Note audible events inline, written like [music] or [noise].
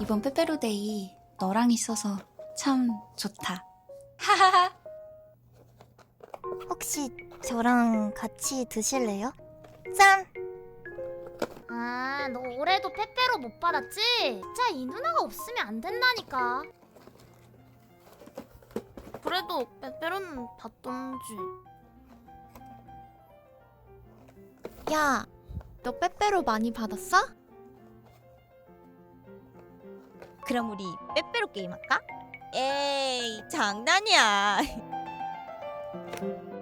이번 빼빼로데이 너랑 있어서 참 좋다. 하하하. 혹시 저랑 같이 드실래요? 짠! 아, 너 올해도 빼빼로 못 받았지? 진짜 이 누나가 없으면 안 된다니까. 그래도 빼빼로는 받던지. 야, 너 빼빼로 많이 받았어? 그럼 우리 빼빼로 게임 할까? 에이 장난이야 [laughs]